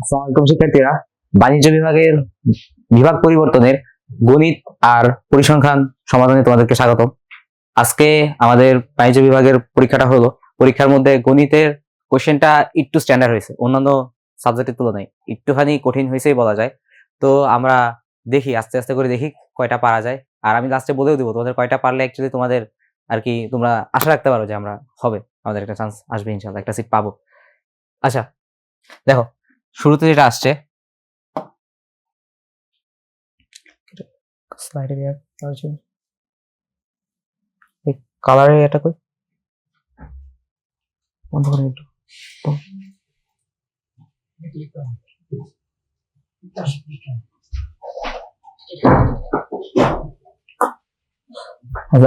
আসসালামু শিক্ষার্থীরা বাণিজ্য বিভাগের বিভাগ পরিবর্তনের গণিত আর পরিসংখ্যান সমাধানে তোমাদেরকে স্বাগত আজকে আমাদের বাণিজ্য বিভাগের পরীক্ষাটা হলো, পরীক্ষার মধ্যে গণিতের কোশ্চেনটা একটু স্ট্যান্ডার্ড হয়েছে, অন্যান্য সাবজেক্টের তুলনায় একটুখানি কঠিন হয়েছেই বলা যায়। তো আমরা দেখি, আস্তে আস্তে করে দেখি কয়টা পারা যায়। আর আমি লাস্টে বলেও দিব, তোমাদের কয়টা পারলে অ্যাকচুয়ালি তোমাদের আর কি তোমরা আশা রাখতে পারো যে আমরা হবে, আমাদের একটা চান্স আসবে ইনশাল্লাহ একটা সিট পাবো। আচ্ছা দেখো শুরুতে যেটা আসছে। স্লাইডে কালারে এটা কই? বন্ধ করে একটু।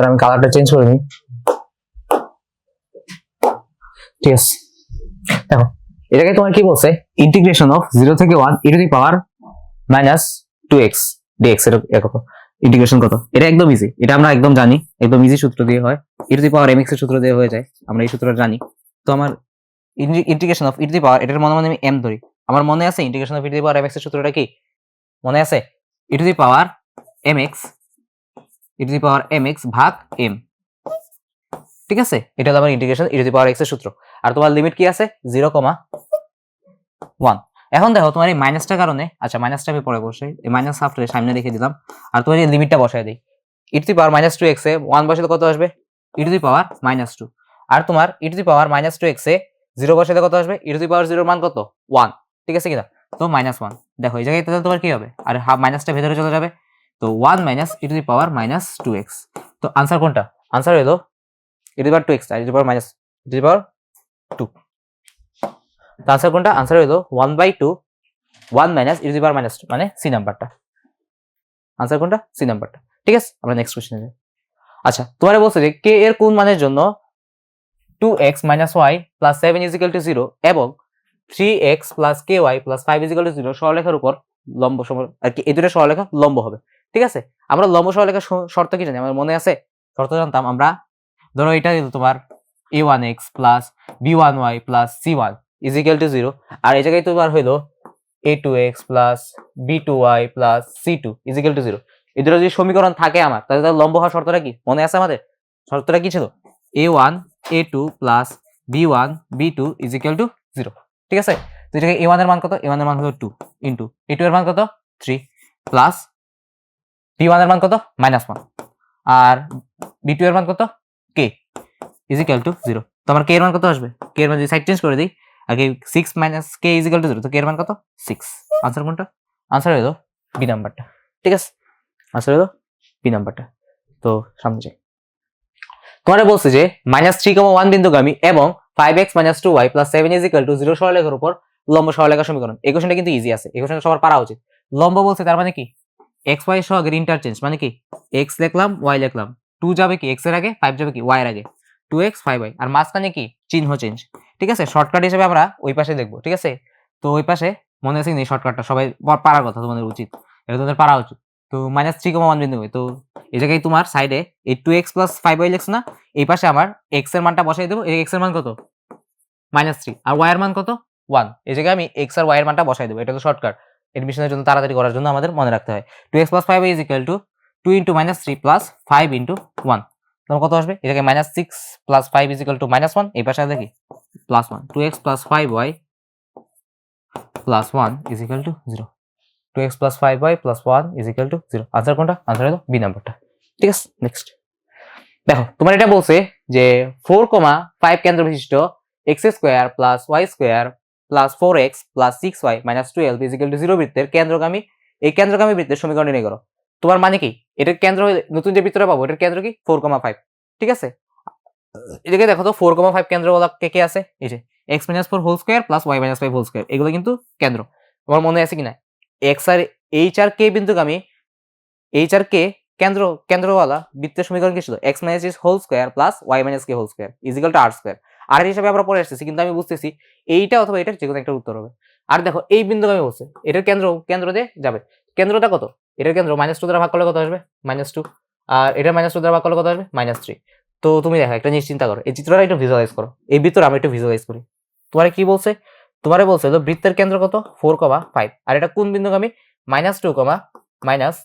আমি কালারটা চেঞ্জ করে নিই। ঠিক আছে দেখো। এটাকে তোমার কি বলছে? ইন্টিগ্রেশন অফ জিরো থেকে one e to the power minus two এক্সের কত ইন্টিগ্রেশন কত? এটা একদম ইজি এটা আমরা একদম জানি। একদম ইজি সূত্র দিয়ে হয়। E to the power MX এর সূত্র দিয়ে হয়ে যায়। আমরা এই সূত্রটা জানি। তো আমার integration of e to the power এটার মনে মনে আমি এম ধরি। আমার মনে আছে integration of e to the power m x এর সূত্রটা কি? মনে আছে? E to the power m x e to the power m x ভাগ এম ঠিক আছে? এটা হলো আমার ইন্টিগ্রেশন ই টু দি পাওয়ার এক্সের সূত্র। আর তোমার লিমিট কি আছে? জিরো কমা ওয়ান এখন দেখো, তোমার এই মাইনাসটার কারণে আচ্ছা মাইনাসটা আমি পরে বসে, এই মাইনাস হাফটা সামনে রেখে দিলাম, আর তোমার এই লিমিটটা বসায় দিই। E the power minus two x one বসাতে কত আসবে? ই দি পাওয়ার মাইনাস টু আর তোমার e to the power minus two x zero বসাতে কত আসবে? ই দি পাওয়ার জিরোর মান কত? ওয়ান ঠিক আছে কিনা? তো মাইনাস ওয়ান দেখো, এই জায়গায় তাহলে তোমার কি হবে? আর হাফ মাইনাসটা ভেতরে চলে যাবে। তো one minus e the power minus two x তো আনসার কোনটা? আনসার হলো e the power two x R e the power minus e the power two তো আনসার কোনটা? আনসার হলো one by two one minus e to the power minus two মানে C নাম্বারটা answer কোনটা? C নাম্বারটা ঠিক আছে? আমরা নেক্সট কোশ্চেনে যাই। আচ্ছা তোমার বলছে যে কে এর কোন মানের জন্য two minus y plus seven equal to zero এবং three x plus K y plus five equal to zero সরলেখার উপর লম্ব সম আর কি, এই দুটো সরলেখা লম্ব হবে। ঠিক আছে? আমরা লম্ব সরলেখার শ- শর্ত কি জানি? আমার মনে আছে? শর্ত জানতাম। আমরা ধরো এটা তোমার A one X plus B one Y plus C one to zero আর এই জায়গায় তোমার হইল A two X plus B two Y plus C two is equal to zero যদি সমীকরণ থাকে আমার, তাহলে তার লম্ব হওয়ার শর্তটা কি? মনে আছে আমাদের? শর্তটা কি ছিল? A one A two plus B one B two to zero ঠিক আছে? তো এটাকে এ ওয়ানের মান কত? এ ওয়ানের মান হলো টু ইন্টু এ টু এর মান কত? থ্রি প্লাস বি ওয়ানের মান কত? মাইনাস আর বি টু এর মান কত? কে ইজিক্যাল টু জিরো তো আমার কে এর মান কত আসবে? কে এর মান যদি সাইড চেঞ্জ করে দিই আগে six minus K is equal to zero তো কে এর মান কত? সিক্স আনসার কোনটা? আনসার হলো বি নাম্বারটা ঠিক আছে? আনসার হলো বি নাম্বারটা তো সামনে যাই। তোমার বলছে যে মাইনাস থ্রি কমা ওয়ান বিন্দুগামী এবং five X minus two Y plus seven is equal to zero সরলেখার উপর লম্ব সরলেখা সমীকরণ। এই কোশ্চেনটা কিন্তু ইজি আছে। এই কোশ্চেনটা সবার পারা উচিত। লম্ব বলছে তার মানে কি? এক্স ওয়াই সহগের ইন্টারচেঞ্জ মানে কি? এক্স লিখলাম ওয়াই লিখলাম। টু যাবে কি? এক্সের আগে ফাইভ যাবে কি? ওয়াই এর আগে। টু এক্স ফাইভ আর মাঝখানে কি? চিহ্ন চেঞ্জ ঠিক আছে? শর্টকাট হিসেবে আমরা ওই পাশে দেখব, ঠিক আছে? তো ওই পাশে মনে আছে এই শর্টকাটটা সবাই পারার কথা তোমাদের উচিত। এটা তোমাদের পারা উচিত। তো মাইনাস থ্রি কমা ওয়ান বিন্দু তো এই জায়গায় তোমার সাইডে এই two X plus five Y লিখছো না? এই পাশে আমার এক্সের মানটা বসাই দেবো। এই এক্সের মান কত? মাইনাস থ্রি আর ওয়াই এর মান কত? ওয়ান এই জায়গায় আমি এক্স আর ওয়াই এর মানটা বসাই দেবো। এটা তো শর্টকাট এডমিশনের জন্য তাড়াতাড়ি করার জন্য আমাদের মনে রাখতে হয়। Two X plus five is equal to two into minus three plus five into one তোমার কত আসবে? এটাকে minus six plus five is equal to minus one এই পাশে দেখি plus one two X plus five Y plus one is equal to zero two X plus five Y plus one is equal to zero answer কোনটা? Answer হলো B নাম্বারটা ঠিক আছে? Next দেখো, তোমার এটা বলছে যে ফোর কমা ফাইভ কেন্দ্র বিশিষ্ট X square plus Y square plus four X plus six Y minus twelve is equal to zero বৃত্তের কেন্দ্রগামী, এই কেন্দ্রগামী বৃত্তের সমীকরণ নির্ণয় করো। তোমার মানে কি? এটার কেন্দ্র নতুন যে বৃত্তটা পাবো, এটার কেন্দ্র কি? ফোর কমা ফাইভ ঠিক আছে? এটাকে দেখো তো ফোর কমা ফাইভ কেন্দ্র বলা কে কে আছে? এই যে x minus four whole square plus y minus five whole square এগুলো কিন্তু কেন্দ্র। তোমার মনে আছে কিনা? এক্স আর এইচ আর কে বিন্দুগামী এইচ আর কে কেন্দ্র, কেন্দ্রওয়ালা বৃত্তের সমীকরণ কি ছিল? X minus is whole square plus Y minus K whole square is equal to R square আর হিসাবে আমরা পরে আসতেছি কিন্তু আমি বুঝতেছি এইটা অথবা এটার যে কোনো একটা উত্তর হবে। আর দেখো, এই বিন্দুগামী বলছে, এটার কেন্দ্র কেন্দ্র দিয়ে যাবে। কেন্দ্রটা কত? এটার কেন্দ্র মাইনাস টু দ্বারা ভাগ করলে কত আসবে? মাইনাস টু আর এটা মাইনাস টু দ্বারা ভাগ করলে কত আসবে? মাইনাস থ্রি তো তুমি দেখো, একটা জিনিস চিন্তা করো, এই চিত্রটা একটু ভিজুয়ালাইজ করো। এই ভিতরে আমরা একটু ভিজুয়ালাইজ করি। তোমার কি বলছে? তোমারে বলছে তো বৃত্তের কেন্দ্র কত? ফোর কমা ফাইভ আর এটা কোন বিন্দুগামী? Minus two comma minus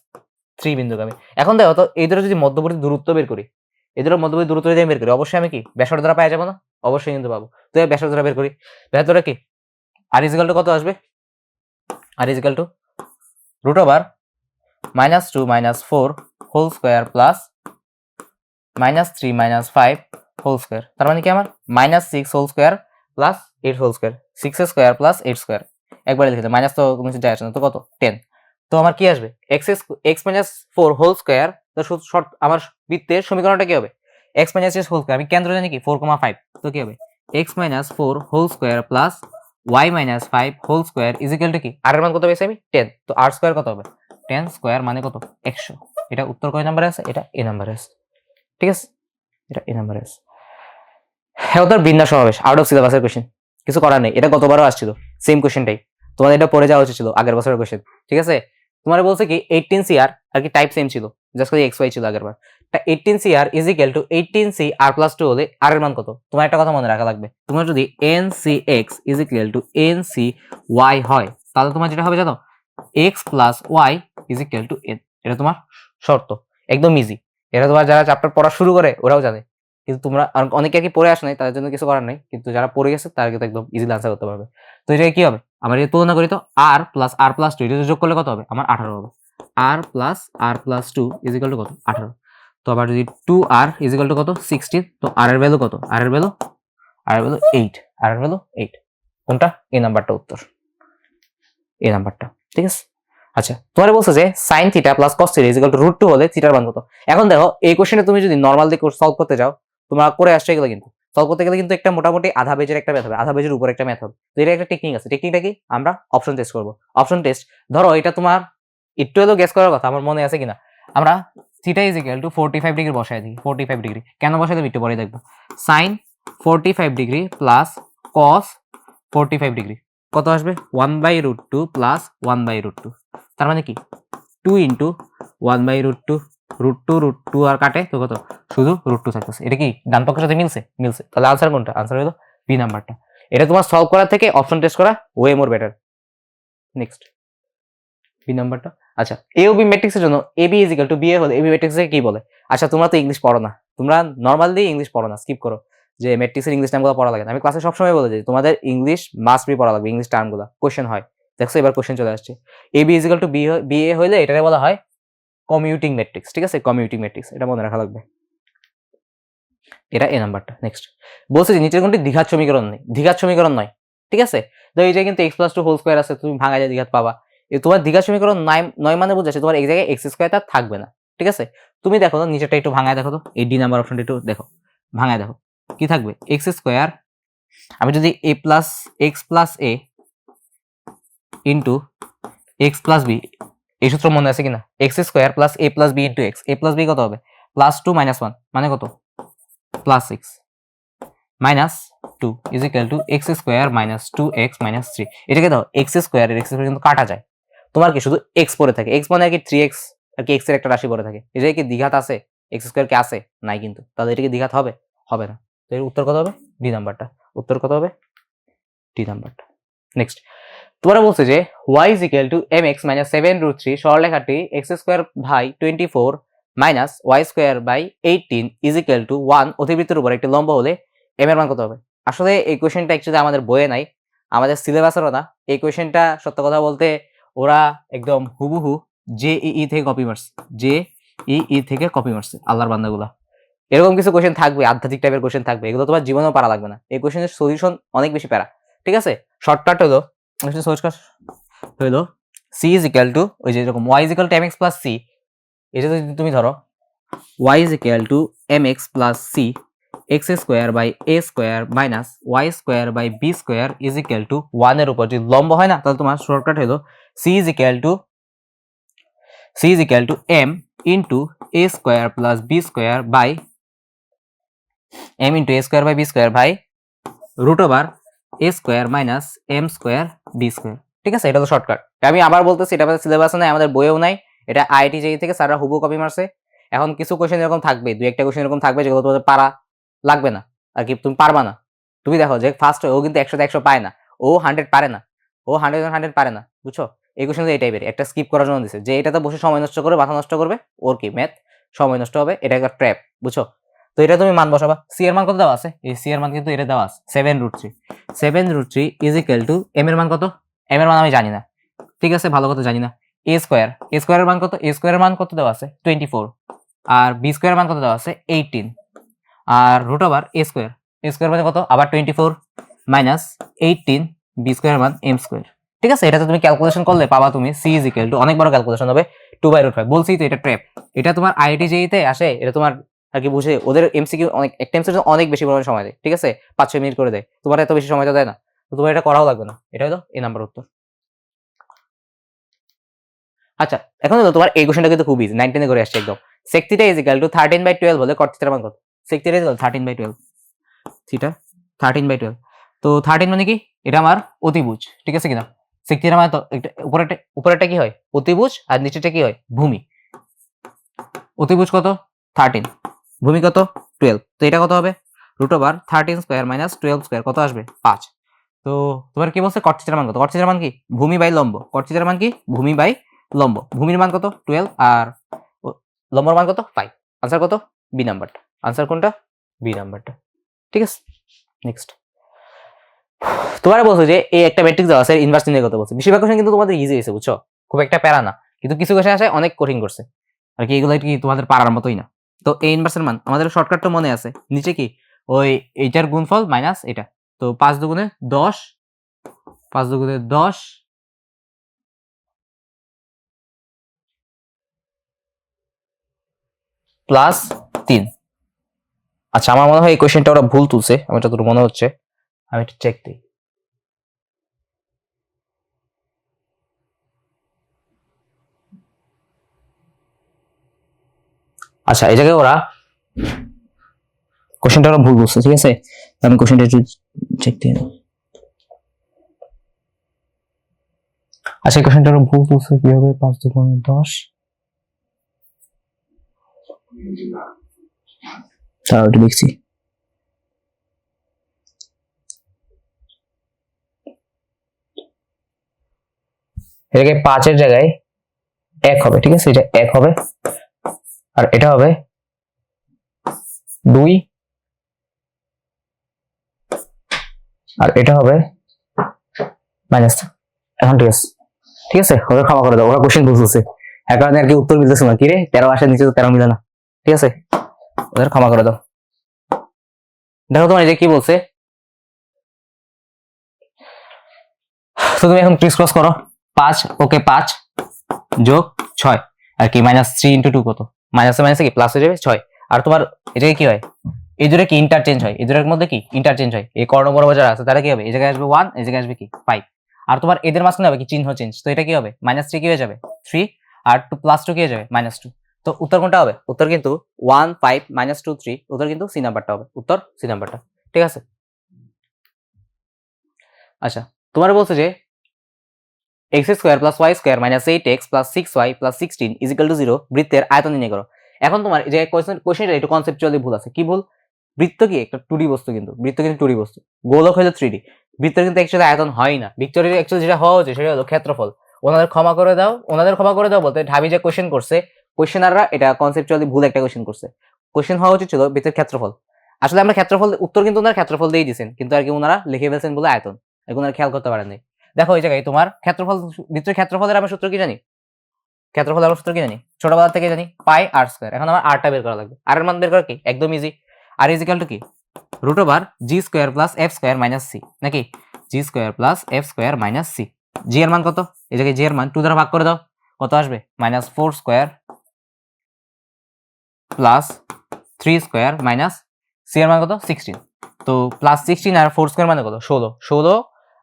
three বিন্দুগামী। এখন দেখো তো, এই দুটো যদি মধ্যবর্তী দূরত্ব বের করি, এই মধ্যবর্তী দূরত্ব যদি আমি বের করি, অবশ্যই আমি কি? ব্যাসার্ধ দ্বারা পাই যাব না? অবশ্যই কিন্তু পাবো। তো এই ব্যাসার্ধ দ্বারা বের করি। ব্যাসার্ধটা কি? আর ইজিক্যাল টু কত আসবে? R is equal to root over minus two minus four whole square plus minus three minus five whole square. তার মানে কি আমার? Minus six whole square plus eight whole square. Six square plus eight square. একবারে লিখেছে minus তো কোনো কিছু আসে না, তো কত? টেন। তো আমার কি আসবে? X X minus four whole square short আমার বৃত্তের সমীকরণটা কি হবে? X minus X whole square, আমি কেন্দ্র জানি কি? Four comma five. তো কি হবে? X minus four whole square plus Y minus five whole square is equal to কি? আর এর মান কত পেয়েছি আমি? টেন। তো আর স্কোয়ার কত হবে? টেন স্কোয়ার মানে কত? একশো। এটা উত্তর কয় নাম্বারে আছে? এটা এ নাম্বারে আছে। ঠিক আছে? এটা এ নাম্বারে আছে। হ্যাঁ ওদের বিন্যাস সমাবেশ আউট অফ সিলেবাসের কোশ্চেন কিছু করার নেই। এটা গতবারও আসছিল। সেম কোশ্চেনটাই তোমাদের এটা পড়ে যাওয়া উচিত ছিল, আগের বছরের কোশ্চেন ঠিক আছে? তোমার বলছে কি এইটিন সি আর আর কি টাইপ সেম ছিল। জাস্ট এক্স ওয়াই ছিল আগের বার eighteen C R is equal to eighteen C R plus two হলে আর এর মান কত? তোমার একটা কথা মনে রাখা লাগবে। তোমার যদি N C X is equal to N C Y হয়, তাহলে তোমার যেটা হবে জানো? X plus Y is equal to N এটা তোমার শর্ত। একদম ইজি এটা তোমার যারা চ্যাপ্টার পড়া শুরু করে, ওরাও জানে। কিন্তু তোমরা অনেকে আর কি পড়ে আসে নাই, তাদের জন্য কিছু করার নেই। কিন্তু যারা পড়ে গেছে, তারা কিন্তু একদম ইজিলি আনসার করতে পারবে। তো এটা কি হবে? আমার এই তুলনা করি তো R plus R plus two এটা যোগ করলে কত হবে? আমার আঠারো হবে। R plus R plus two is equal to কত? আঠারো। তো আবার যদি two R is equal to কত? সিক্সটিন তো আর এর ভ্যালু কত? আর এর ভ্যালু আর এর ভ্যালু এইট আর এর ভ্যালু এইট কোনটা? এই নাম্বারটা উত্তর। এই নাম্বারটা ঠিক আছে? আচ্ছা তোমার বলছে যে sine theta plus cos theta is equal to root two হলে থিটার মান কত? এখন দেখো, এই কোশ্চেনে তুমি যদি নর্মাল দিয়ে সলভ করতে যাও, তোমরা করে আসছো এগুলো কিন্তু। সলভ করতে গেলে কিন্তু একটা মোটামুটি আধা পেজের একটা ম্যাথ হবে, আধা পেজের উপর একটা ম্যাথ হবে। তো এটা একটা টেকনিক আছে। টেকনিকটা কি? আমরা অপশন টেস্ট করব। অপশন টেস্ট ধরো এটা তোমার একটু হলেও গেস করার কথা, আমার মনে আছে কিনা? আমরা theta is equal to forty five degree বসাই দিই ফোর্টি ফাইভ ডিগ্রি কেন বসাই দেবো? একটু পরে দেখব। Sine forty five degree plus cos forty five degree কত আসবে? One by root two plus one by root two তার মানে কি? Two into one by root two root two root two আর কাটে তো কত? শুধু রুট টু থাকতেছে। এটা কি? ডান পক্ষের সাথে মিলছে? মিলছে। তাহলে আনসার কোনটা? আনসার হলো বি নাম্বারটা এটা তোমার সলভ করার থেকে অপশন টেস্ট করা way more better next B নাম্বারটা আচ্ছা এ ও বি ম্যাট্রিক্সের জন্য A B is to B A হলে এ বি ম্যাট্রিক্সে কি বলে? আচ্ছা তোমরা তো ইংলিশ পড়ো না। তোমরা নর্মালি ইংলিশ পড়ো না। স্কিপ করো। যে ম্যাট্রিক্সের ইংলিশ টার্মগুলো পড়া লাগে আমি ক্লাসে সবসময় বলে যাই তোমাদের ইংলিশ মাস্ট বি পড়া লাগবে ইংলিশ টার্মগুলো কোশ্চেন হয়। দেখছ, এবার কোশ্চেন চলে আসছে। A B is equal to B B A হইলে এটাকে বলা হয় কমিউটিং ম্যাট্রিক্স ঠিক আছে? কমিউটিং ম্যাট্রিক্স এটা মনে রাখা লাগবে। এটা এ নাম্বারটা নেক্সট বলছে যে, নিচের কোনটি দ্বিঘাত সমীকরণ নেই? দ্বিঘাত সমীকরণ নয়, ঠিক আছে? তো যে কিন্তু X plus two whole square আছে, তুমি ভাঙা যায় দ্বিঘাত পাবা। তোমার দ্বিঘাত সমীকরণ নয় নয় মানে বুঝাচ্ছে তোমার এক জায়গায় এক্স স্কোয়ার তার থাকবে না, ঠিক আছে? তুমি দেখো তো, নিচেরটা একটু ভাঙায় দেখো তো। এই ডি নাম্বার অপশনটা একটু দেখো। ভাঙায় দেখো। কি থাকবে? এক্স স্কোয়ার আমি যদি A plus X plus A into X plus B এই সূত্র মনে আছে কিনা? X square plus A plus B into X A plus B কত হবে? প্লাস টু মাইনাস ওয়ান মানে কত? Plus six minus two is equal to X square minus two X minus three এটাকে দাও এক্স স্কোয়ার এক্স স্কোয়ার কিন্তু কাটা যায়। তোমার কি শুধু এক্স পরে থাকে? এক্স মানে আর কি থ্রি এক্স আর কি এক্সের একটা রাশি পরে থাকে? এটা কি দ্বিঘাত আছে? এক্স স্কোয়ার কি আছে? নাই কিন্তু। তাহলে এটা কি দ্বিঘাত হবে? হবে না। তো এর উত্তর কত হবে? ডি নাম্বারটা উত্তর কত হবে? ডি নাম্বারটা নেক্সট তোমরা বলছে যে Y is equal to M X minus seven root three সরলেখাটি X square by twenty four minus Y square by eighteen is equal to one অতিবৃত্তের উপর একটি লম্ব হলে এম এর মান কত হবে? আসলে এই কোয়েশনটা অ্যাকচুয়ালি আমাদের বইয়ে নাই, আমাদের সিলেবাসেরও না। এই কোয়েশনটা সত্য কথা বলতে ওরা একদম হুবহু জে ই থেকে কপি মারছে জে ই থেকে কপি মারছে আল্লাহর বান্দাগুলা। এরকম কিছু কোয়েশন থাকবে, আধ্যাত্মিক টাইপের কোয়েশন থাকবে, এগুলো তোমার জীবনেও পারা লাগবে না। এই কোয়েশনের সলিউশন অনেক বেশি প্যারা। ঠিক আছে? শর্টকাট হলো হলো সি ইজ ইকাল টু ওই যে এরকম Y is equal to M X plus C এটা যদি তুমি ধরো Y is equal to M X plus C X square by A square minus Y square by B square is equal to ওয়ানের উপর। যদি লম্ব হয় না, তাহলে তোমার শর্টকাট হলো C is equal to C is equal to M into A square plus B square by M into A square by B square by root over A square minus M square B square ঠিক আছে? এটা তো shortcut আমি আবার বলতেছি, এটা আমাদের সিলেবাসে নাই, আমাদের বইয়েও নাই। এটা আইটি জেই থেকে স্যাররা হুবু কপি মারছে। এখন কিছু কোশ্চেন এরকম থাকবে দুই একটা কোশ্চেন এরকম থাকবে যেগুলো তোমাদের পারা লাগবে না। আর কি, তুমি পারবা না। তুমি দেখো যে ফার্স্ট ও কিন্তু একশোতে একশো পায় না। ও হান্ড্রেড পারে না। ও হান্ড্রেড হান্ড্রেড পারে না, বুঝছ? এই কোশ্চেন এই টাইপের একটা স্কিপ করার জন্য দিছে। যে এটাতে বসে সময় নষ্ট করবে, মাথা নষ্ট করবে, ওর কি? ম্যাথ সময় নষ্ট হবে, এটা একটা ট্র্যাপ বুঝছ? তো এটা তুমি মান বসাবা। সি এর মান কত দেওয়া আছে? এই সি এর মান কিন্তু এটা দেওয়া আছে। Seven root three seven root three is equal to M এর মান কত? এম এর মান আমি জানি না। ঠিক আছে, ভালো কথা জানি না। এ স্কোয়ার এ স্কোয়ারের মান কত? এ স্কোয়ারের মান কত দেওয়া আছে? টোয়েন্টি ফোর আর বি স্কোয়ারের মান কত দেওয়া আছে? Eighteen R root over A square A square মানে কত? আবার twenty four minus eighteen B square মান এম স্কোয়ার ঠিক আছে, এটাতে তুমি ক্যালকুলেশন করলে পাবা তুমি সি ইজ ইকুয়াল টু অনেক বড় ক্যালকুলেশন হবে। টু বাই রুট ফাইভ বলছি তো এটা ট্র্যাপ এটা তোমার আইআইটি জেইতে আসে, এটা তোমার আর কি বুঝে ওদের এমসিকিউ অনেক, একটা এমসিকিউ অনেক বেশি পরিমাণে সময় দেয়, ঠিক আছে? পাঁচ, ছয় মিনিট করে দেয়। তোমার এত বেশি সময় তো দেয় না। তো তোমার এটা করাও লাগবে না। এটা হলো এই নাম্বার উত্তর। আচ্ছা এখন হলো তোমার এই কোশ্চেনটা কিন্তু খুব ইজি নাইন টেনে করে আসছে একদম। Sec theta is equal to thirteen by twelve হলে থিটার মান কত sec theta is thirteen by twelve theta thirteen by twelve তো থার্টিন মানে কি? এটা আমার অতিভুজ, ঠিক আছে কিনা? সেক থিটা মানে তো একটা উপরেটা কি হয়? অতিভুজ আর নিচেটা কি হয়? ভূমি। অতিভুজ কত? থার্টিন ভূমি কত? টুয়েলভ তো এটা কত হবে? Root over thirteen square minus twelve square কত আসবে? পাঁচ। তো তোমার কি বলছে? কটচিটার মান কত? কটচিটার মান কি? ভূমি বাই লম্ব। কটচিটার মান কি? ভূমি বাই লম্ব। ভূমির মান কত? টুয়েলভ আর লম্বর মান কত? ফাইভ আনসার কত? বি নাম্বারটা আনসার কোনটা? বি নাম্বারটা ঠিক আছে? নেক্সট তোমার বলছো যে, এই একটা ম্যাট্রিক্স দেওয়া আছে ইনভার্স নিয়ে কত বলছে। বেশিরভাগ কোশ্চেন কিন্তু তোমাদের ইজি হয়েছে, বুঝছ? খুব একটা প্যারা না। কিন্তু কিছু কোশ্চেন আছে অনেক কঠিন করছে। আর কি এগুলো কি তোমাদের পারার মতোই না? তো এই ইনভার্সের মান, আমাদের শর্টকাটটা মনে আছে। নিচে কি? ওই এইটার গুণফল মাইনাস এটা। তো পাঁচ দুগুণে দশ, পাঁচ দুগুণে দশ প্লাস তিন। আচ্ছা আমার মনে হয় এই কোয়েশ্চেনটা ওরা ভুল তুলছে, আমার যতটুকু মনে হচ্ছে, আমি একটু চেক দিই। আচ্ছা এই জায়গায় ওরা কোশ্চেনটা ওরা ভুল বলছে ঠিক আছে? আমি কোশ্চেনটা একটু চেক দিয়ে। আচ্ছা কোশ্চেনটা ওরা ভুল বলছে কি হবে পাঁচ দুগুণ দশ। তাও একটু দেখছি। এটাকে পাঁচের জায়গায় এক হবে, ঠিক আছে? এটা এক হবে। আর এটা হবে দুই। আর এটা হবে মাইনাস এখন ঠিক আছে। ঠিক আছে? ওদের ক্ষমা করে দাও, ওরা কোশ্চেন বুঝতেছে। এর আর কি উত্তর মিলতেছে না। কি রে? তেরো আসার নিচে তো তেরো মিলে না। ঠিক আছে? ওদের ক্ষমা করে দাও। দেখো তোমার এই যে কি বলছে? তো তুমি এখন ক্রিস ক্রস করো। পাঁচ, ওকে পাঁচ যোগ ছয়। আর কি মাইনাস থ্রি ইন্টু টু কত? মাইনাসে মাইনাসে কি? প্লাস হয়ে যাবে ছয়। আর তোমার এটাকে কি হয়? এই দুটো কি ইন্টারচেঞ্জ হয়? এই দুটোর মধ্যে কি? ইন্টারচেঞ্জ হয়। এই কর্ণ বরাবর যারা আছে, তারা কি হবে? এই জায়গায় আসবে ওয়ান এই জায়গায় আসবে কি? ফাইভ আর তোমার এদের মাঝখানে হবে কি? চিহ্ন চেঞ্জ তো এটা কি হবে? মাইনাস থ্রি কি হয়ে যাবে? থ্রি আর টু প্লাস টু কি হয়ে যাবে? মাইনাস টু তো উত্তর কোনটা হবে? উত্তর কিন্তু one five minus two three উত্তর কিন্তু সি নাম্বারটা হবে। উত্তর সি নাম্বারটা ঠিক আছে? আচ্ছা। তোমার বলছে যে X square plus Y square minus eight X plus six Y plus sixteen is equal to zero বৃত্তের আয়তন নির্ণয় করো। এখন তোমার যে কোয়েশ্চেন কোয়েশ্চেনটা একটু কনসেপচুয়ালি ভুল আছে। কি ভুল? বৃত্ত কি? একটা টুডি বস্তু কিন্তু। বৃত্ত কিন্তু টুডি বস্তু। গোলক হলো থ্রি ডি বৃত্তের কিন্তু অ্যাকচুয়ালি আয়তন হয় না। ভিক্টোরিয়ার অ্যাকচুয়ালি যেটা হওয়া উচিত সেটা হলো ক্ষেত্রফল। ওনাদের ক্ষমা করে দাও। ওনাদের ক্ষমা করে দাও বলতে ঢাবি যে কোয়েশ্চেন করছে কোয়েশ্চেনাররা এটা কনসেপচুয়ালি ভুল একটা কোয়েশ্চেন করছে। কোয়েশ্চেন হওয়া উচিত ছিল বৃত্তের ক্ষেত্রফল। আসলে আমরা ক্ষেত্রফল, উত্তর কিন্তু ওনারা ক্ষেত্রফল দিয়েই দিয়েছেন কিন্তু আর কি ওনারা লিখে ফেলছেন বলে আয়তন। এখন আর খেয়াল করতে পারেননি। দেখো এই জায়গায় তোমার ক্ষেত্রফল বৃত্তের ক্ষেত্রফলের আমরা সূত্র কি জানি? ক্ষেত্রফল আমরা সূত্র কি জানি? ছোটবেলা থেকে জানি, পাই আর স্কোয়ার এখন আমার আরটা বের করা লাগবে। আর এর মান বের করা কি? একদম easy R is equal to কি? Root over G square plus F square minus C নাকি? G square plus F square minus C G এর মান কত? এই জায়গায় জি এর মান টু দ্বারা ভাগ করে দাও। কত আসবে? Minus four square plus three square minus C এর মান কত? সিক্সটিন তো প্লাস সিক্সটিন আর ফোর স্কোয়ার মানে কত? ষোলো। ষোলো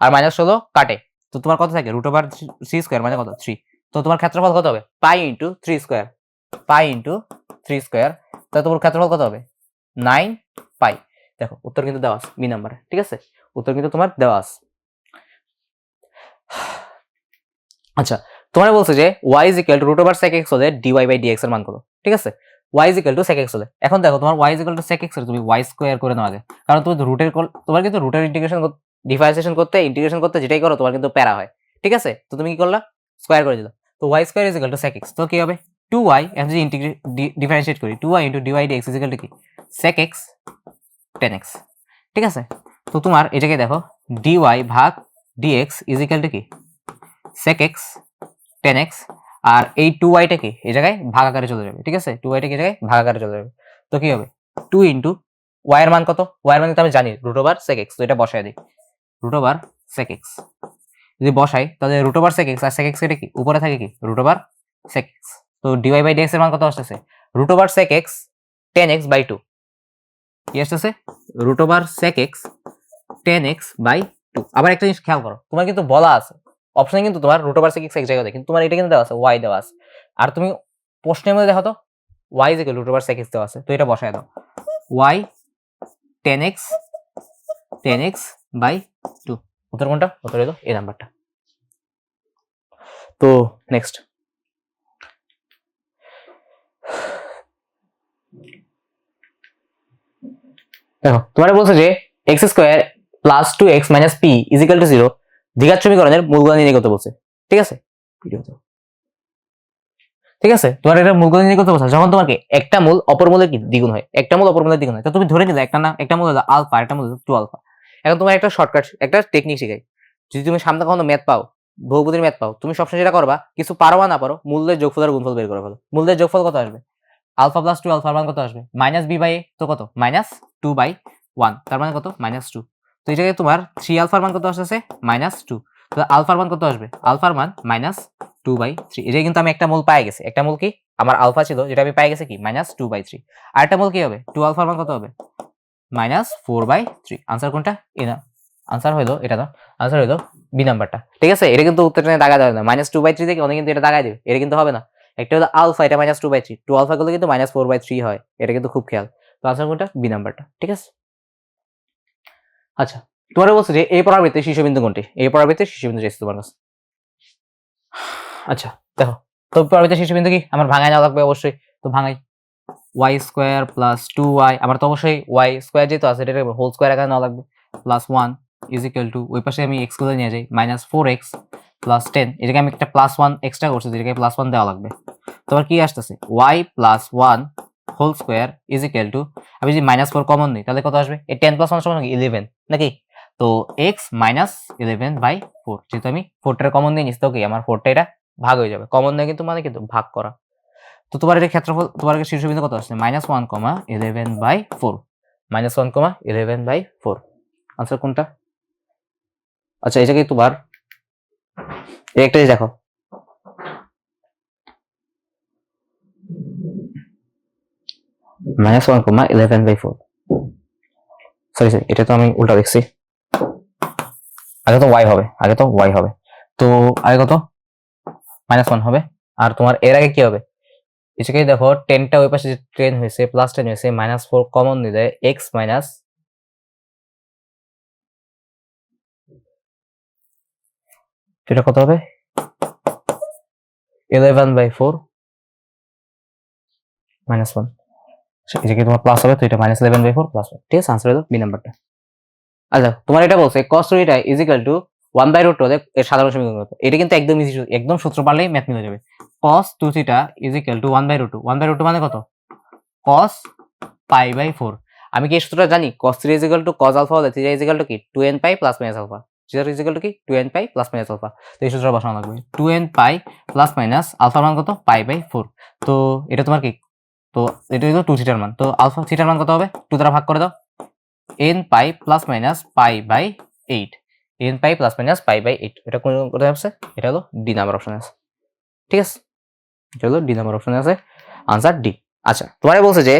আর মাইনাস ষোলো কাটে। তো তোমার কত থাকে? রুট ওভার সি স্কোয়ার মানে কত? থ্রি তো তোমার ক্ষেত্রফল কত হবে? Pi into three square pi into three square তাহলে তোমার ক্ষেত্রফল কত হবে? নাইন পাই দেখো, উত্তর কিন্তু দেওয়া আছে বি নাম্বারে ঠিক আছে? উত্তর কিন্তু তোমার দেওয়া আছে। আচ্ছা তোমার বলছে যে Y is equal to root over sec X হলে D Y by D X এর মান কত ঠিক আছে? Y is equal to sec X হলে। এখন দেখো, তোমার Y is equal to sec X তুমি ওয়াই স্কোয়ার করে নাও আগে। কারণ তুমি রুটের তোমার কিন্তু রুটের ইন্টিগ্রেশন ডিফারেন্সিয়েশন করতে ইন্টিগ্রেশন করতে যেটাই করো, তোমার কিন্তু প্যারা হয়। ঠিক আছে? তো তুমি কি করলা? স্কোয়ার করে দিলা। তো Y square is equal to sec X তো কি হবে? টু ওয়াই আমি যদি ইন্টিগ্রেট ডিফারেন্সিয়েট করি। Two Y into D Y D X is equal to কি? সেক এক্স টেন এক্স ঠিক আছে? তো তোমার এটাকে দেখো ডিওয়াই ভাগ ডিএক্স ইজ ইকাল টু কি? সেক এক্স টেন এক্স আর এই টু ওয়াইটা কি? এই জায়গায় ভাগ আকারে চলে যাবে। ঠিক আছে? টু ওয়াইটা কি জায়গায়? ভাগ আকারে চলে যাবে। তো কি হবে? টু ইন্টু ওয়াইয়ের মান কত? ওয়াইয়ের মান কিন্তু আমি জানি রুট ওভার সেক এক্স তো এটা বসায় দিই। রুট ওভার সেক এক্স যদি বসাই, তাহলে রুট ওভার সেক এক্স আর সেক এক্স এটা কি? উপরে থাকে কি? রুট ওভার সেক এক্স তো D Y by D X এর মান কত আসতেছে? Root over sec X tan X by two কি আসতেছে? Root over sec X tan X by two আবার একটা জিনিস খেয়াল করো, তোমার কিন্তু বলা আছে। অপশনে কিন্তু তোমার রুট ওভার সেক এক্স এক জায়গায় কিন্তু তোমার এটা কিন্তু দেওয়া আছে ওয়াই দেওয়া আছে। আর তুমি প্রশ্নের মধ্যে দেখো তো ওয়াই যে রুট ওভার সেক এক্স দেওয়া আছে। তো এটা বসায় দাও। Y tan X tan X by two উত্তর কোনটা উত্তর হলো এই নাম্বারটা তো নেক্সট দেখো, তোমার বলছে যে X square plus two X minus P is equal to zero দ্বিঘাত সমীকরণের মূলগুলো নির্ণয় করতে বলছে। ঠিক আছে? ঠিক আছে? তোমার এটা মূলগুলো নির্ণয় করতে বলছে। যখন তোমাকে একটা মূল অপর মূলের কি দ্বিগুণ হয়? একটা মূল অপর মূলের দ্বিগুণ হয়। তো তুমি ধরে নিলে একটা না, একটা মূল হলো আলফা একটা মূল টু আলফা এখন তোমার একটা শর্টকাট একটা টেকনিক শিখাই। যদি তুমি সামনে কখনো ম্যাথ পাও, বহুপদীর ম্যাথ পাও, তুমি সবসময় যেটা করবা, কিছু পারো না পারো মূল্যের যোগফল আর গুণফল বের করে ফেলো। মূল্যের যোগফল কত আসবে? আলফা প্লাস টু আলফার মান কত আসবে? মাইনাস বি বাই তো কত? মাইনাস টু বাই ওয়ান তার মানে কত? মাইনাস টু তো জায়গায় তোমার থ্রি আলফার মান কত আসতেছে? মাইনাস টু তো আলফার মান কত আসবে? আলফার মান মাইনাস টু বাই থ্রি জায়গায় কিন্তু আমি একটা মূল পাই গেছি। একটা মূল কি? আমার আলফা ছিল, যেটা আমি পাই গেছি কি? মাইনাস টু বাই থ্রি আর একটা মূল কি হবে? টু আলফার মান কত হবে? Minus four by three answer কোনটা? এ না। আনসার হইল এটা না আনসার হইল বি নাম্বারটা ঠিক আছে? এটা কিন্তু উত্তরটা দাগা যাবে না। মাইনাস টু বাই থ্রি থেকে অনেক কিন্তু এটা দাগাই দেবে। এটা কিন্তু হবে না। একটা হলো আলফা এটা minus two by three two alpha গুলো কিন্তু মাইনাস ফোর বাই থ্রি হয়। এটা কিন্তু খুব খেয়াল। তো আনসার কোনটা? বি নাম্বারটা ঠিক আছে? আচ্ছা তোমার বলছে যে এই পরাবৃত্তের শীর্ষবিন্দু কোনটি? এই পরাবৃত্তের শীর্ষবিন্দু চাইছে তোমার কাছে আচ্ছা দেখো। তো পরাবৃত্তের শীর্ষবিন্দু কি? আমার ভাঙায় নেওয়া লাগবে অবশ্যই। তো ভাঙাই Y square plus two Y আমার তো অবশ্যই ওয়াই স্কোয়ার যেহেতু আছে এটা হোল স্কোয়ার এখানে লাগবে plus one is equal to ওই পাশে আমি এক্স করে নিয়ে যাই minus four x plus ten এটাকে আমি একটা প্লাস ওয়ান এক্সট্রা করছি, যেটাকে প্লাস ওয়ান দেওয়া লাগবে। তোমার কি আসতেছে? Y plus one whole square is equal to আমি যদি মাইনাস ফোর কমন নিই, তাহলে কত আসবে? এই টেন প্লাস ওয়ান সমান ইলেভেন নাকি? তো x minus eleven by four যেহেতু আমি ফোরটার কমন দিয়ে নিচ্ছি তো কি? আমার ফোরটা এটা ভাগ হয়ে যাবে। কমন দেয় কিন্তু মানে কিন্তু ভাগ করা। তো তোমার এটা ক্ষেত্রফল, তোমার শীর্ষবিন্দু কত আসছে? Minus one comma eleven by four minus one comma eleven by four answer কোনটা? আচ্ছা জায়গায় তোমার? একটা দেখো। Minus one comma eleven by four sorry sorry এটা তো আমি উল্টা দেখছি। আগে তো ওয়াই হবে, আগে তো ওয়াই হবে। তো আগে কত? মাইনাস ওয়ান হবে। আর তোমার এর আগে কি হবে? এটাকে দেখো টেনটা ওই পাশে যে টেন হয়েছে প্লাস টেন হয়েছে মাইনাস ফোর কমন নিলে এক্স মাইনাস এটা কত হবে? Eleven by four minus one এটা তোমার প্লাস হবে, তো এটা minus eleven by four plus one ঠিক আছে আনসার হলো বি নাম্বারটা আচ্ছা তোমার এটা বলছে কস এটা is to one by root এর সাধারণ সমীকরণ এটা কিন্তু একদম ইজি একদম সূত্র পারলেই ম্যাথ মিলে যাবে। cos two theta is equal to one by root one by root মানে কত? cos পাই বাই ফোর আমি কি এই সূত্রটা জানি? cos 3 is equal to cos alpha হলে থিটা ইজ ইকুয়াল টু কি? 2n pi plus minus alpha থিটার ইজ ইকুয়াল টু কি? Two 2n pi plus minus alpha তো এই সূত্রটা বসানো লাগবে। Two 2n pi plus minus আলফার মান কত? পাই বাই ফোর তো এটা তোমার কি? তো এটা হলো টু থিটার মান। তো আলফা থিটার মান কত হবে? টু দ্বারা ভাগ করে দাও। N pi plus minus pi by eight ten pi plus minus pi by eight এটা কোন কোথায় আছে এটা হলো ডি নাম্বার অপশনে আছে ঠিক আছে? এটা হলো ডি নাম্বার অপশনে আছে আনসার ডি আচ্ছা তোমারে বলছে যে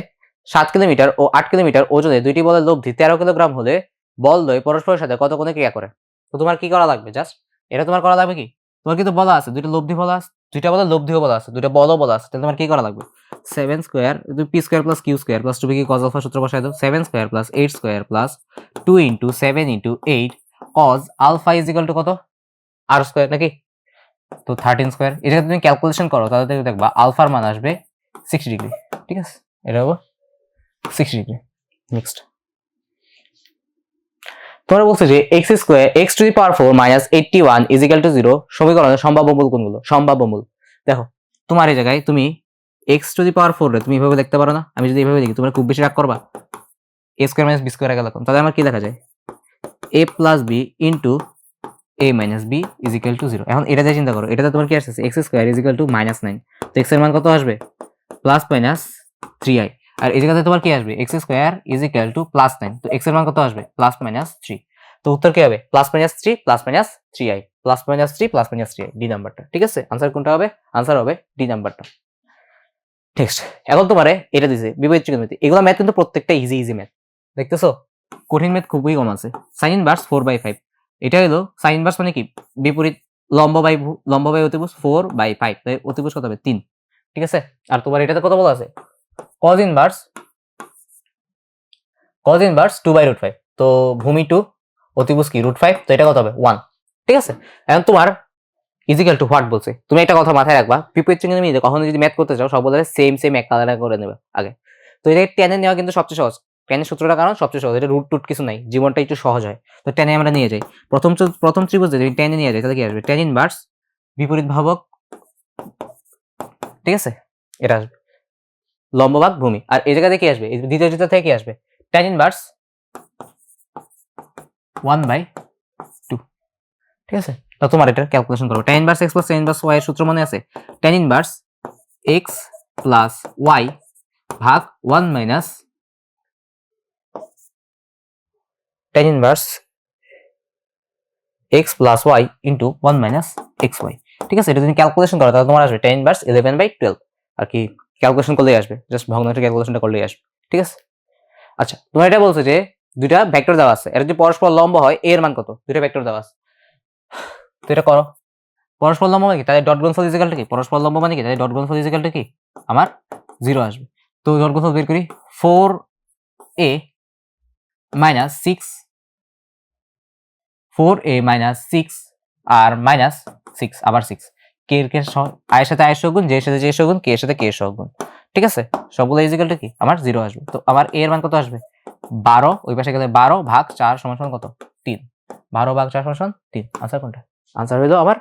সাত কিলোমিটার ও আট কিলোমিটার ওজনে দুইটি বলের লব্ধি তেরো কিলোগ্রাম হলে বল দয় পরস্পরের সাথে কত কোণে ক্রিয়া করে? তো তোমার কি করা লাগবে? জাস্ট এটা তোমার করা লাগবে কি? তোমার কি তো বলা আছে, দুইটা লব্ধি বলা আছে, দুইটা বলে লব্ধিও বলা আছে, দুইটা বলও বলা আছে, তাহলে তোমার কি করা লাগবে? Seven square p square plus q square plus two কি কজ আলফা সূত্র বসাই দাও? Seven square plus eight square plus two into seven into eight cos alpha is equal to কত? আর স্কোয়ার নাকি? তো থার্টিন স্কোয়ার এটা তুমি ক্যালকুলেশন করো, তাহলে তুমি দেখবা আলফার মান আসবে সিক্সটি ডিগ্রি ঠিক আছে? এটা হব সিক্সটি ডিগ্রি নেক্সট তোমরা বলছো যে x square x to the power four minus eighty one equal to zero সমীকরণের সম্ভাব্য মূল কোনগুলো? সম্ভাব্য মূল। দেখো, তোমার এই জায়গায় তুমি x to the power four তুমি এভাবে দেখতে পারো না। আমি যদি এভাবে দেখি, তোমরা খুব বেশি রাগ করবা। A square minus b square গেল তাহলে আমার কি দেখা যায়? A plus b into a minus b equal to zero এখন এটা দিয়ে চিন্তা করো, এটাতে তোমার কি আসছে x square equal to minus nine তো এক্সের মান কত আসবে? প্লাস মাইনাস থ্রি আই আর এই জায়গাতে তোমার কি আসবে? X square equal to plus nine তো এক্সের মান কত আসবে? প্লাস মাইনাস থ্রি তো উত্তর কি হবে? Plus minus three plus minus three i plus minus three plus minus three i d নাম্বারটা ঠিক আছে? আনসার কোনটা হবে? আনসার হবে ডি নাম্বারটা নেক্সট এখন তোমারে এটা দিছে, বিপরীত ত্রিকোণমিতি এগুলো ম্যাথ কিন্তু প্রত্যেকটা ইজি ইজি ম্যাথ দেখতেছো? কঠিন ম্যাথ খুবই কম আছে। Sine inverse four by five এটা হলো সাইন ইনভার্স মানে কি? বিপরীত লম্ব বাই লম্ব বাই অতিভুজ ফোর বাই ফাইভ তাই অতিভুজ কত হবে? তিন। ঠিক আছে? আর তোমার এটাতে কত বলা আছে? Cos inverse cos inverse two by root five তো ভূমি টু অতিভুজ কি? রুট ফাইভ তো এটা কত হবে? ওয়ান ঠিক আছে? এখন তোমার ইজিক্যাল টু হোয়াট বলছে? তুমি একটা কথা মাথায় রাখবা। বিপরীত চিহ্ন নিয়ে কখনো যদি ম্যাথ করতে চাও, সব বলে সেম সেম এক কালারে করে নেবে আগে। তো এটা টেনে নেওয়া কিন্তু সবচেয়ে সহজ। টেনের সূত্রটা কারণ সবচেয়ে সহজ, এটা রুট টুট কিছু নাই, জীবনটা একটু সহজ হয়। তো টেনে আমরা নিয়ে যাই। প্রথম প্রথম ত্রিভুজ যদি টেনে নিয়ে যাই, তাহলে কি আসবে? টেন ইনভার্স বিপরীত ভাবক, ঠিক আছে? এটা আসবে। লম্বভাগ ভূমি। আর এই জায়গাতে কি আসবে? দ্বিতীয় চিত্র থেকে কি আসবে? Tan inverse one by two ঠিক আছে? তো তোমার এটা ক্যালকুলেশন করব tan inverse x plus tan inverse y এর সূত্র মনে আছে? Tan inverse x plus y ভাগ one minus tan inverse x plus y into one minus x y ঠিক আছে, এটা তুমি ক্যালকুলেশন করো, তাহলে তোমার আসবে tan inverse eleven by twelve আর কি ক্যালকুলেশন করলেই আসবে জাস্ট ভগ্নাংশ ক্যালকুলেশনটা করলেই আসবে। ঠিক আছে? আচ্ছা তোমার এটা বলছে যে দুইটা ভেক্টর দেওয়া আছে, এটা যদি পরস্পর লম্ব হয় এর মান কত? দুইটা ভেক্টর দেওয়া আছে। তো এটা করো। পরস্পর লম্ব মানে কি? তাহলে ডট গুণফল ইজিক্যালটা কি? পরস্পর লম্ব মানে কি? তাহলে ডট গুণফল ইজিক্যালটা কি? আমার জিরো আসবে। তো ডট গুণফল বের করি four a minus six four a minus six R minus six, আবার সিক্স কে এর, কে আয়ের সাথে আয়ের সহগুণ এর সাথে এর সহগুণ, কে এর সাথে কে সহগুণ। ঠিক আছে? সবগুলো ইজিক্যালটা কি? আমার জিরো আসবে। তো আমার এর মান কত আসবে? বারো, ওই পাশে গেলে বারো ভাগ চার সমান কত? তিন। বারো ভাগ চার সমান তিন। আনসার কোনটা? আনসার হইল আমার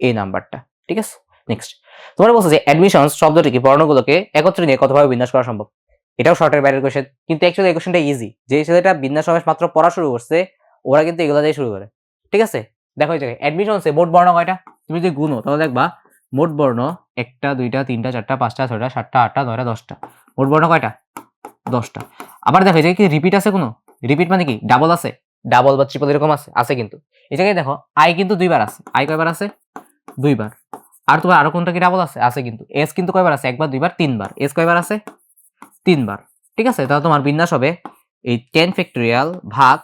এ নাম্বারটা। ঠিক আছে? নেক্সট তোমরা বলছো যে অ্যাডমিশন শব্দটি কি? বর্ণগুলোকে একত্রে নিয়ে কতভাবে বিন্যাস করা সম্ভব? এটাও শর্টের বাইরের কোয়েশ্চেন কিন্তু অ্যাকচুয়ালি এই কোয়েশ্চেনটা ইজি যে ছেলেটা বিন্যাস সমাস মাত্র পড়া শুরু করছে ওরা কিন্তু এগুলো দিয়ে শুরু করে। ঠিক আছে? দেখো এই জায়গায় অ্যাডমিশনসে মোট বর্ণ কয়টা? তুমি যদি গুনো, তাহলে দেখবা মোট বর্ণ একটা, দুইটা, তিনটা, চারটা, পাঁচটা, ছয়টা, সাতটা, আটটা, নয়টা, দশটা। মোট বর্ণ কয়টা? দশটা। আবার দেখো, এই জায়গায় কি রিপিট আছে কোনো? রিপিট মানে কি? ডাবল আছে। ডাবল বা ট্রিপল এরকম আছে আছে কিন্তু। এই জায়গায় দেখো আই কিন্তু দুইবার আছে। আই কয়বার আছে? দুইবার। আর তোমার আরও কোনটা কি ডাবল আছে? আছে কিন্তু। এস কিন্তু কয়বার আছে? একবার, দুইবার, তিনবার। এস কয়বার আছে? তিনবার। ঠিক আছে? তাহলে তোমার বিন্যাস হবে এই টেন ফ্যাক্টোরিয়াল ভাগ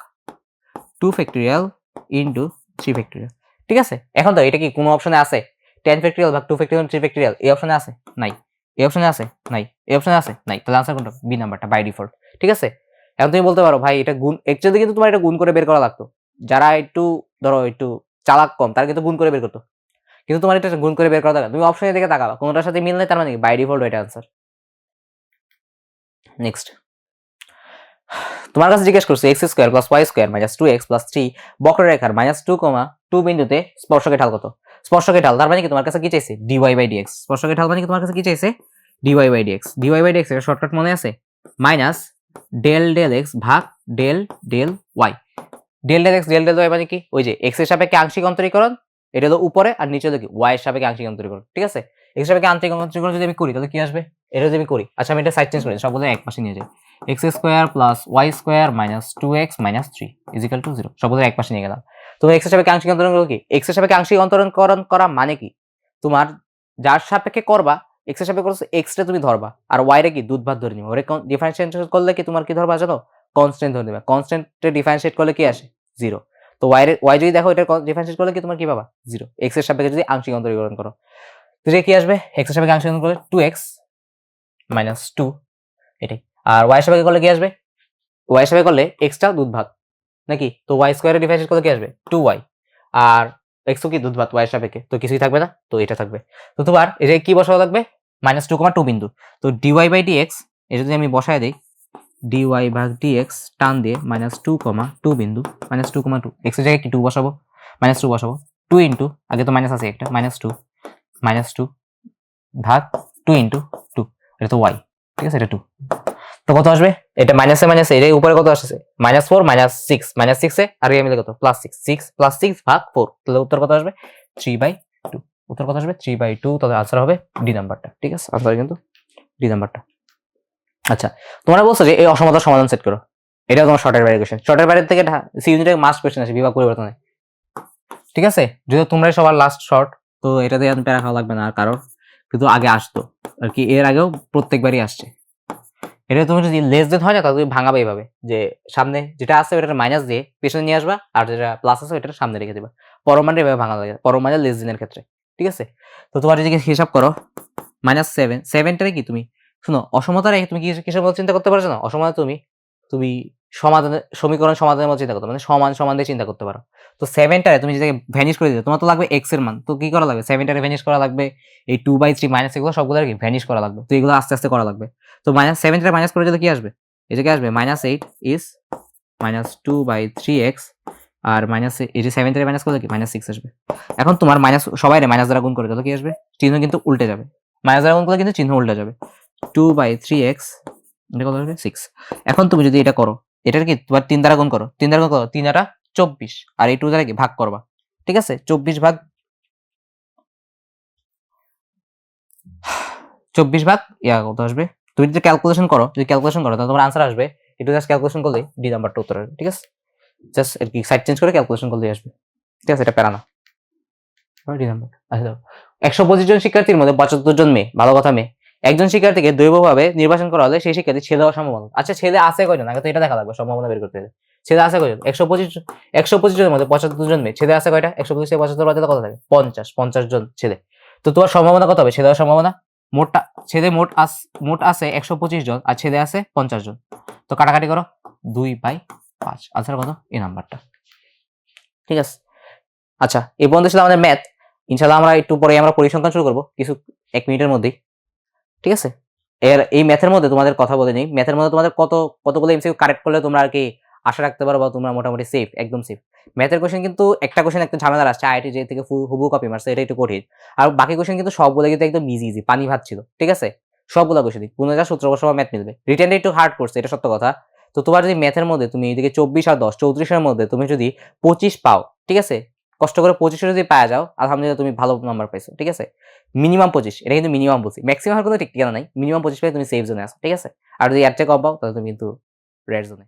two factorial into three factorial ঠিক আছে? এখন তো এটা কি কোনো অপশনে আছে? টেন ফ্যাক্টোরিয়াল ভাগ টু ফ্যাক্টোরিয়াল থ্রি ফ্যাক্টোরিয়াল এই অপশনে আছে? নাই। এই অপশনে আছে? নাই। এই অপশনে আছে? নাই। তাহলে আনসার কোনটা? বি নাম্বারটা বাই ডিফল্ট ঠিক আছে? এখন তুমি বলতে পারো, ভাই, এটা গুণ একচুয়ালি কিন্তু তোমার এটা গুণ করে বের করা লাগতো। যারা একটু, ধরো, একটু চালাক কম, তারা কিন্তু গুণ করে বের করতো। কিন্তু তোমার এটা গুণ করে বের করা দরকার। তুমি অপশনের দিকে তাকাবা, কোনটার সাথে মিল নেই, তার মানে বাই ডিফল্ট এটা আনসার নেক্সট তোমার কাছে জিজ্ঞেস করছি x square plus y square minus two x plus three বক্ররেখার মাইনাস টু কমা টু বিন্দুতে স্পর্শকে ঢাল কত? স্পর্শকে ঢাল, তার মানে কি তোমার কাছে কি চাইছে? ডিওয়াই বাই ডিএক্স স্পর্শকে ঢাল মানে কি তোমার কাছে কি চাইছে? D y by d x d y by d x এটা শর্টকাট মনে আছে? মাইনাস ডেল ডেল এক্স ভাগ del del y del del x del del y মানে কি? ওই যে এক্সের সাপেক্ষে আংশিক অন্তরীকরণ, এটা হলো উপরে আর নিচে হলো কি? ওয়াই এর সাপেক্ষে আংশিক অন্তরীকরণ, ঠিক আছে? এক্সের সাপেক্ষে আংশিক অন্তরীকরণ যদি আমি করি, তাহলে কি আসবে? এটা যদি আমি করি আচ্ছা আমি এটা সাইড চেঞ্জ করি সবগুলো এক পাশে নিয়ে যাই। X square plus y square minus two x minus three equal to zero সবগুলো এক পাশে নিয়ে গেলাম। তুমি এক্সের সাপেক্ষে আংশিক অন্তরণ করো কি? এক্সের সাপেক্ষে আংশিক অন্তরণকরণ করা মানে কি? তোমার যার সাপেক্ষে করবা এক্সের সাপেক্ষে করছ এক্সটা তুমি ধরবা, আর ওয়াই রে কি? দুধ ভাত ধরে নিবা। ওরে ডিফারেন্সিয়েট করলে কি তোমার কি ধরবা জানো? কনস্ট্যান্ট ধরে নিবা। কনস্ট্যান্টে ডিফারেন্সিয়েট করলে কি আসে? জিরো তো ওয়াই ওয়াই যদি দেখো, এটা ডিফারেন্সিয়েট করলে কি তোমার কি পাবা? জিরো এক্সের সাপেক্ষে যদি আংশিক অন্তরীকরণ করো। তো যে কি আসবে? এক্সের সাপেক্ষে আংশিক অন্তরীকরণ করলে টু এক্স মাইনাস টু এটাই। আর ওয়াই সাপেক্ষে করলে কি আসবে? ওয়াই সাপেক্ষে করলে এক্সটা দুধ ভাত নাকি? তো ওয়াই স্কোয়ারে ডিফারেন্সিয়েট করলে কি আসবে? টু ওয়াই আর এক্স কি দুধ ভাত ওয়াই সাপেক্ষে? তো কিছুই থাকবে না, তো এটা থাকবে। তো তোমার এটা কি বসানো লাগবে মাইনাস টু কমা টু বিন্দু। তো ডিওয়াই বাই ডি এক্স এটা যদি আমি বসায় দিই ডি ওয়াই ভাগ ডি এক্স টান দিয়ে মাইনাস টু কমা টু বিন্দু মাইনাস টু কমা টু এক্সের জায়গায় কি টু বসাবো? মাইনাস টু বসাবো। টু ইন্টু আগে তো মাইনাস আছে একটা মাইনাস টু মাইনাস টু ভাগ টু ইন্টু টু এটা তো ওয়াই ঠিক আছে? এটা টু তো কত আসবে? এটা মাইনাসে মাইনাসে এর উপরে কত আসছে minus four minus six minus সিক্সে আর এ মিলে কত plus six six plus six ভাগ ফোর তাহলে উত্তর কত আসবে? থ্রি বাই টু উত্তর কত আসবে? থ্রি বাই টু তাহলে আনসার হবে ডি নাম্বারটা ঠিক আছে? আনসার কিন্তু ডি নাম্বারটা আচ্ছা তোমরা বলছো যে এই অসমতার সমাধান সেট করো। এটা তোমার শর্টের বাইরে কোয়েশ্চেন শর্টের বাইরে থেকে সি ইউনিটের মাস কোয়েশ্চেন আছে বিভাগ পরিবর্তনে। ঠিক আছে? যদি তোমরাই সবার লাস্ট শর্ট তো এটাতে প্যারা খাওয়া লাগবে না আর কারোর। কিন্তু আগে আসতো। আর কি এর আগেও প্রত্যেকবারই আসছে। এটা তুমি যদি লেস দেন হয় না তাহলে তুমি ভাঙাবে এইভাবে। যে সামনে যেটা আছে ওটা মাইনাস দিয়ে পেছনে নিয়ে আসবা, আর যেটা প্লাস আছে ওটা সামনে রেখে দিবা। পরমাণে এভাবে ভাঙা লাগে পরমাণে লেস দিনের ক্ষেত্রে, ঠিক আছে? তো তোমার যদি হিসাব করো মাইনাস সেভেন সেভেনটারে কি তুমি, শুনো, অসমতা রেখে তুমি কি কিসের মধ্যে চিন্তা করতে পারছ না? অসমতা তুমি তুমি সমাধানের সমীকরণ সমাধানের মধ্যে চিন্তা করতে মানে সমান সমান দিয়ে চিন্তা করতে পারো। তো সেভেনটারে তুমি যেটাকে ভ্যানিশ করে দিতে, তোমার তো লাগবে এক্সের মান। তো কি করা লাগবে? সেভেনটারে ভ্যানিশ করা লাগবে। এই টু বাই থ্রি মাইনাস এগুলো সবগুলো আর কি? ভ্যানিশ করা লাগবে। তো এগুলো আস্তে আস্তে করা লাগবে। তো মাইনাস সেভেনটারে মাইনাস করে দিলে কি আসবে? যে কি আসবে? Minus eight is minus two by three x R minus এই যে সেভেন মাইনাস করলে কি? মাইনাস সিক্স আসবে। এখন তোমার মাইনাস সবাই রে মাইনাস দ্বারা গুণ করে দিলে কি আসবে? চিহ্ন কিন্তু উল্টে যাবে। মাইনাস দ্বারা গুণ করলে কিন্তু চিহ্ন উল্টে যাবে। টু বাই থ্রি এক্স এটা কত হবে? সিক্স এখন তুমি যদি এটা করো এটার কি তোমার তিন দ্বারা গুণ করো? তিন দ্বারা গুণ করো? তিন দ্বারা চব্বিশ। আর এই টু দ্বারা কি? ভাগ করবা। ঠিক আছে? চব্বিশ ভাগ চব্বিশ ভাগ, ইয়া, কত আসবে? তুমি যদি ক্যালকুলেশন করো, যদি ক্যালকুলেশন করো, তাহলে তোমার আনসার আসবে। একটু জাস্ট ক্যালকুলেশন করলে ডি নাম্বারটা উত্তর আসবে ঠিক আছে? জাস্ট আর কি সাইড চেঞ্জ করে ক্যালকুলেশন করলে আসবে। ঠিক আছে? এটা প্যারা না ডি নাম্বার আচ্ছা একশো পঁচিশ জন শিক্ষার্থীর মধ্যে পঁচাত্তর জন মেয়ে। ভালো কথা মেয়ে। একজন শিক্ষার্থীকে দৈবভাবে নির্বাচন করা হলে সেই শিক্ষার্থী ছেলে হওয়ার সম্ভাবনা। আচ্ছা ছেলে আছে কয়জন? আগে তো এটা দেখা লাগবে, সম্ভাবনা বের করতে। ছেলে আছে কয়জন? একশো পঁচিশ একশো পঁচিশ জনের মধ্যে পঁচাত্তর জন মেয়ে। ছেলে আছে কয়টা? একশো পঁচিশ পঁচাত্তর বাদ কত থাকে? পঞ্চাশ পঞ্চাশ জন ছেলে। তো তোমার সম্ভাবনা কত হবে? ছেলে হওয়ার সম্ভাবনা? মোটটা, ছেলে মোট আস, মোট আছে একশো পঁচিশ জন আর ছেলে আছে পঞ্চাশ জন। তো কাটাকাটি করো। দুই বাই পাঁচ। আনসার কত? এই নাম্বারটা। ঠিক আছে? আচ্ছা এই পর্যন্ত ছিল আমাদের ম্যাথ ইনশাল্লাহ আমরা একটু পরে আমরা পরিসংখ্যান শুরু করব। কিছু, এক মিনিটের মধ্যেই। ঠিক আছে? এর, এই ম্যাথের মধ্যে তোমাদের কথা বলে নেই। ম্যাথের মধ্যে তোমাদের কত, কতগুলো এমসিকিউ কারেক্ট করলে তোমরা আর কি আশা রাখতে পারো বা তোমরা মোটামুটি সেফ একদম সেফ ম্যাথের কোশ্চেন কিন্তু, একটা কোশ্চেন একটা ঝামেলা আসছে আইটি যে থেকে হুবু কপি মারছে, এটা একটু কঠিন। আর বাকি কোশ্চেন কিন্তু সবগুলো কিন্তু একদম ইজি ইজি পানি ভাত ছিল, ঠিক আছে? সবগুলো কোশ্চেন পুনর্জা সূত্র সব ম্যাথ মিলবে। রিটেনটা একটু হার্ড করছে, এটা সত্য কথা। তো তোমার যদি ম্যাথের মধ্যে তুমি এদিকে চব্বিশ আর দশ, চৌত্রিশের মধ্যে তুমি যদি পঁচিশ পাও, ঠিক আছে? কষ্ট করে পঁচিশে যদি পাওয়া যাও, আলহামদুলিল্লাহ তুমি ভালো নাম্বার পাইছো, ঠিক আছে? মিনিমাম পঁচিশ এটা কিন্তু মিনিমাম বলছি ম্যাক্সিমাম কোনো ঠিক ঠিকানা নাই মিনিমাম পঁচিশ পাই তুমি সেফ জোনে আসো ঠিক আছে? আর যদি এর চেয়ে কম পাও, তাহলে তুমি কিন্তু রেড জোনে